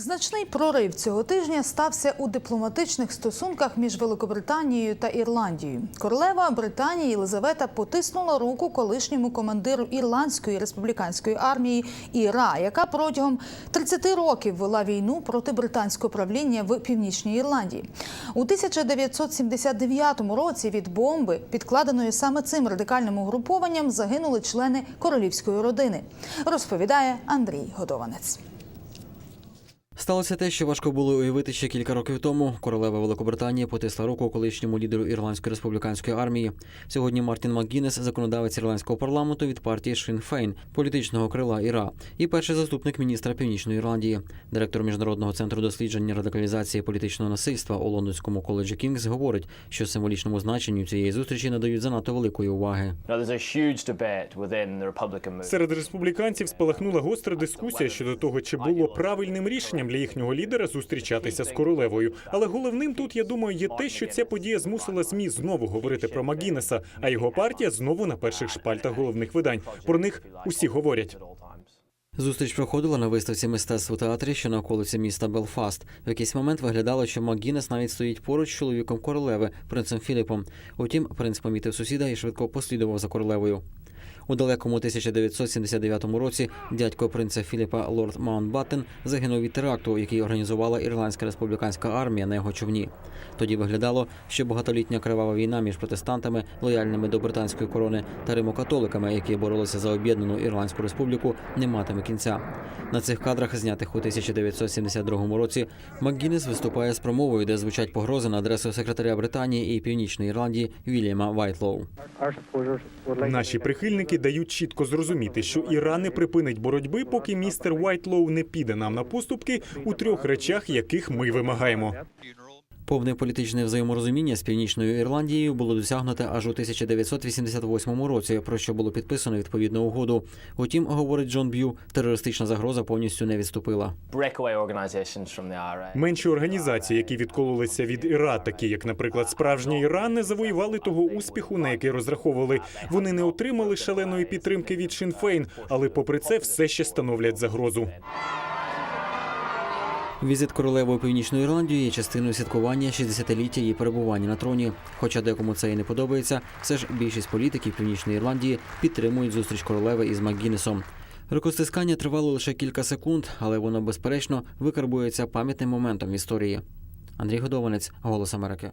Значний прорив цього тижня стався у дипломатичних стосунках між Великобританією та Ірландією. Королева Британії Єлизавета потиснула руку колишньому командиру ірландської республіканської армії Іра, яка протягом 30 років вела війну проти британського правління в північній Ірландії. У 1979 році від бомби, підкладеної саме цим радикальним угрупованням, загинули члени королівської родини. Розповідає Андрій Годованець. Сталося те, що важко було уявити ще кілька років тому. Королева Великобританії потисла руку колишньому лідеру ірландської республіканської армії. Сьогодні Мартін МакГіннес, законодавець ірландського парламенту від партії Шин Фейн, політичного крила Іра, і перший заступник міністра Північної Ірландії, директор міжнародного центру дослідження радикалізації політичного насильства у лондонському коледжі Кінгс говорить, що символічному значенню цієї зустрічі надають занадто великої уваги. Серед республіканців спалахнула гостра дискусія щодо того, чи було правильним рішенням для їхнього лідера зустрічатися з королевою. Але головним тут, я думаю, є те, що ця подія змусила змі знову говорити про Магінеса, а його партія знову на перших шпальтах головних видань. Про них усі говорять. Зустріч проходила на виставці мистецтв у театрі, що на околиці міста Белфаст. В якийсь момент виглядало, що МакГіннес навіть стоїть поруч з чоловіком королеви, принцем Філіпом. Утім, принц помітив сусіда і швидко послідував за королевою. У далекому 1979 році дядько принца Філіпа лорд Маунтбаттен загинув від теракту, який організувала Ірландська республіканська армія на його човні. Тоді виглядало, що багатолітня кривава війна між протестантами, лояльними до британської корони та римокатоликами, які боролися за об'єднану Ірландську республіку, не матиме кінця. На цих кадрах, знятих у 1972 році, МакГіннес виступає з промовою, де звучать погрози на адресу секретаря Британії і Північної Ірландії Вільяма Вайтлоу. Наші прихильники дають чітко зрозуміти, що Іран не припинить боротьби, поки містер Уайтлоу не піде нам на поступки у трьох речах, яких ми вимагаємо. Повне політичне взаєморозуміння з північною Ірландією було досягнуте аж у 1988 році, про що було підписано відповідну угоду. Утім, говорить Джон Б'ю, терористична загроза повністю не відступила. Менші організації, які відкололися від Іра, такі як, наприклад, справжній Іран, не завоювали того успіху, на який розраховували. Вони не отримали шаленої підтримки від Шінфейн, але попри це все ще становлять загрозу. Візит королеви у Ірландії є частиною святкування 60-ліття її перебування на троні. Хоча декому це і не подобається, все ж більшість політиків північної Ірландії підтримують зустріч королеви із МакГіннесом. Рукостискання тривало лише кілька секунд, але воно безперечно викарбується пам'ятним моментом історії. Андрій Годованець, Голос Америки.